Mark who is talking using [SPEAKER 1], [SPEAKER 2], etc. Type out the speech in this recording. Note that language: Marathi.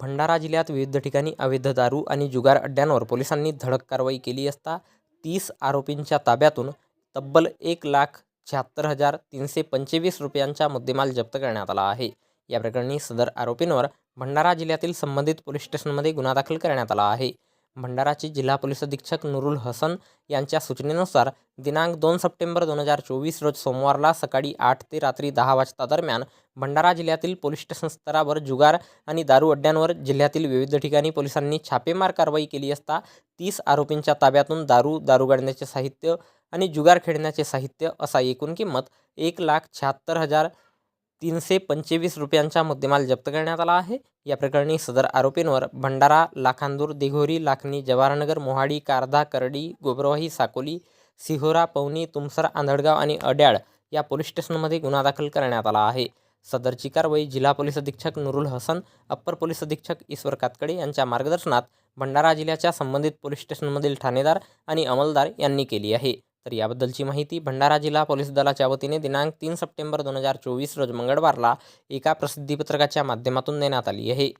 [SPEAKER 1] भंडारा जिल्ह्यात विविध ठिकाणी अवैध दारू आणि जुगार अड्ड्यांवर पोलिसांनी धडक कारवाई केली असता तीस आरोपींच्या ताब्यातून तब्बल एक लाख शहात्तर हजार तीनशे पंचवीस रुपयांचा मुद्देमाल जप्त करण्यात आला आहे. या प्रकरणी सदर आरोपींवर भंडारा जिल्ह्यातील संबंधित पोलीस स्टेशनमध्ये गुन्हा दाखल करण्यात आला आहे. भंडाराचे जिल्हा पोलीस अधीक्षक नुरुल हसन यांच्या सूचनेनुसार दिनांक दोन सप्टेंबर दोन हजार चोवीस रोज सोमवारला सकाळी आठ ते रात्री दहा वाजता दरम्यान भंडारा जिल्ह्यातील पोलीस स्टेशन स्तरावर जुगार आणि दारू अड्ड्यांवर जिल्ह्यातील विविध ठिकाणी पोलिसांनी छापेमार कारवाई केली असता तीस आरोपींच्या ताब्यातून दारू दारू गाडण्याचे साहित्य आणि जुगार खेळण्याचे साहित्य असा एकूण किंमत एक लाख शहात्तर हजार तीनशे पंचवीस रुपयांचा मुद्देमाल जप्त करण्यात आला आहे. या प्रकरणी सदर आरोपींवर भंडारा लाखांदूर दिघोरी लाखनी जवाहरनगर मोहाडी कारधा करडी गोबरवाही साकोली सिहोरा पवनी तुमसर आंधळगाव आणि अड्याळ या पोलीस स्टेशनमध्ये गुन्हा दाखल करण्यात आला आहे. सदरची कारवाई जिल्हा पोलीस अधीक्षक नुरुल हसन अप्पर पोलीस अधीक्षक ईश्वर कातकडे यांच्या मार्गदर्शनात भंडारा जिल्ह्याच्या संबंधित पोलीस स्टेशनमधील ठाणेदार आणि अंमलदार यांनी केली आहे. तर याबद्दलची माहिती भंडारा जिल्हा पोलीस दलाच्या वतीने दिनांक तीन सप्टेंबर दोन हजार चोवीस रोज मंगळवारला एका प्रसिद्धीपत्रकाच्या माध्यमातून देण्यात आली आहे.